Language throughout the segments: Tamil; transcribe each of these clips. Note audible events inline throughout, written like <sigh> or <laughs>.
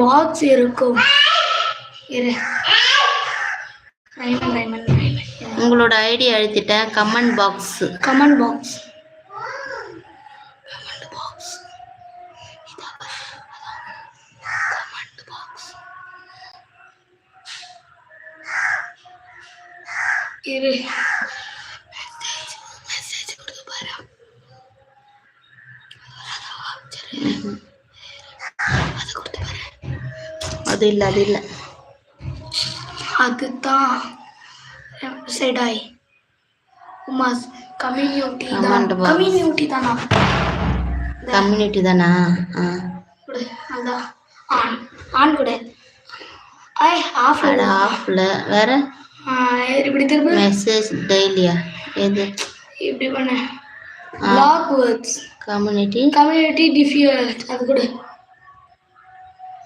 பாக்ஸ் இருக்கும். உங்களோட ஐடி அழுத்திட்டேன். கமெண்ட் பாக்ஸ் கமெண்ட் பாக்ஸ் இரு. மெசேஜ் அது இல்லை அது இல்லை. அதுதான் செடாய் உமாஸ் கம்யூனிட்டி தான். கம்யூனிட்டி தானா? கம்யூனிட்டி தானா? ஆ. கொடு அதான் ஆன் ஆன் கொடு. ஐ ஆஃப் ஆஃப்ல வேற? இப்படி திரும்ப. மெசேஜ் டெய்லியா எது? இப்படி பண்ணு. Lock words community community default அது கொடு.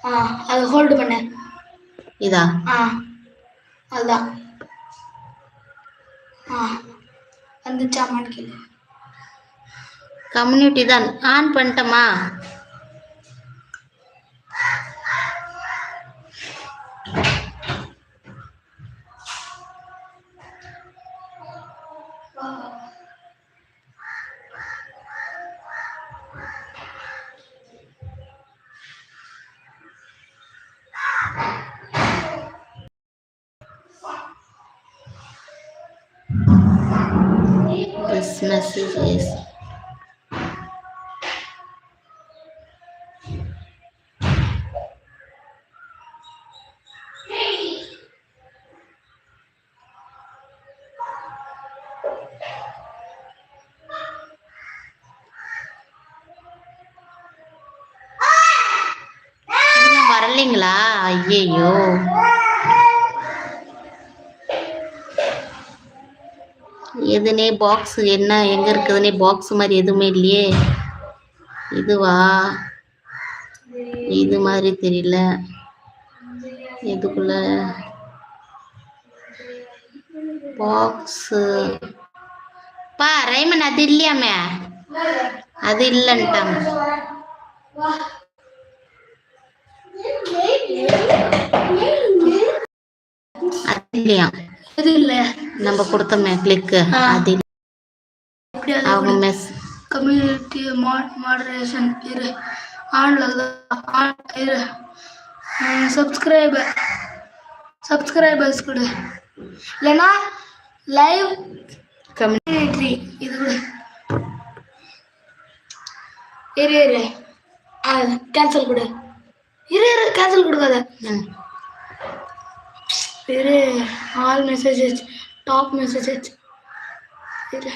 ஆ அது ஹோல்டு பண்ணு. இதா? ஆ அதுதான். ஆ வந்துச்சாமான்னு கேளு. கம்யூனிட்டி தான். ஆன் பண்ணிட்டோமா? This message is வரலைங்களா? ஐயையோ. எதுனே பாக்ஸ் என்ன எங்க இருக்குதுனே பாக்ஸ் மாதிரி எதுவுமே இல்லையே. இதுவா? இது மாதிரி தெரியல. இதுக்குள்ள பாக்ஸ் பா ரைமன் அது இல்லையாமே? அது இல்லைன்ட்டாங்க அது இல்லையா? அது இல்லை. நம்ம கொடுத்தோமே கிளிக்கு. அது அவங்க மெஸ் கம்யூனிட்டி மாடரேஷன் இரு. ஆன்ல ஆன் இரு. சப்ஸ்கிரைபர் சப்ஸ்கிரைபர்ஸ் கொடு. இல்லைன்னா லைவ் கம்யூனிட்டி இது கொடு. இரு இரு. கேன்சல் கொடு. இரு இரு. கேன்சல் கொடுக்காத. இரு. ஆல் மெசேஜஸ் டாப் மெசேஜஸ் இரு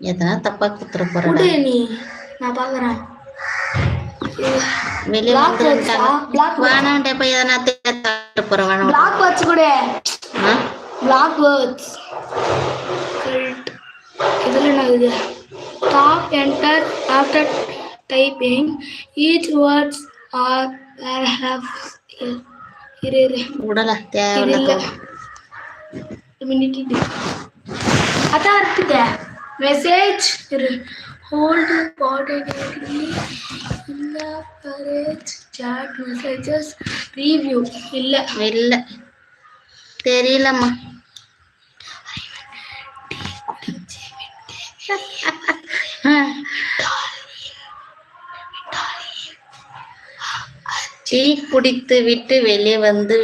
எதனா தப்பா குத்துற போறேன் நீ. நான் பார்க்குறேன் வெளியே வச்சா? வேணாண்டே போய் எதனா தேட்டு போறேன் வேணாம். பிளாக் வேர்ட்ஸ் கூட? பிளாக் வேர்ட்ஸ் இதில் என்ன இது tap enter after typing each words are have இரு இரு. இது தேவையில்ல மினிட் அதான் இருக்குது. மெசேஜ் ஹோல்டு பாடகரி இல்ல பரேஜ் சாட் மெசேஜஸ் ரிவ்யூ இல்லை. இல்ல. தெரியலம்மா. <laughs> டீ குடித்து விட்டு வெளியே வந்து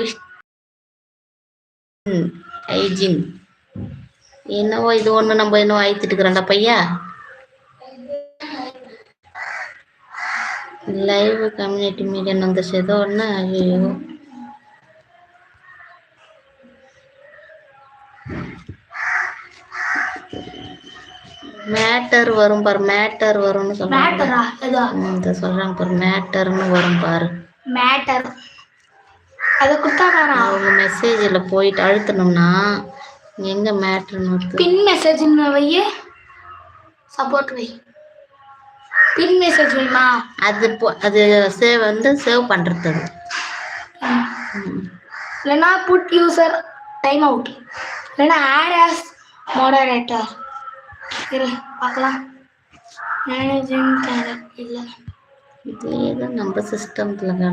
ஹைஜீன் என்னவோ இது ஒண்ணு நம்ம இன்னும் ஆயித்துட்டு இருக்கிறான்டா பையா? லைவ் கம்யூனிட்டி மீடியா வந்து ஏதோ ஒன்று ஐயோ மேட்டர் வரும் பாரு. மேட்டர் வரும்னு சொல்றாங்க சொல்றாங்க பாரு. மேட்டர்னு வரும் பாரு. மேட்டர் அதை கொடுத்தா வேணாம் அவங்க மெசேஜில் போயிட்டு அழுத்தணும்னா எங்க மேட்டர்னு வருது பின் மெசேஜ் வைய. சப்போர்ட் வை. பின் மெசேஜ் வைமா? அது அது சேவ் வந்து சேவ் பண்றது அது. ம். இல்லைன்னா புட் யூசர் டைம் அவுட் இல்லைன்னா ஆட் ஆஸ் மாடரேட்டர் இரு பார்க்கலாம். மேனேஜிங் இல்லை. இது ஏதோ நம்ம சிஸ்டம்ல காணும்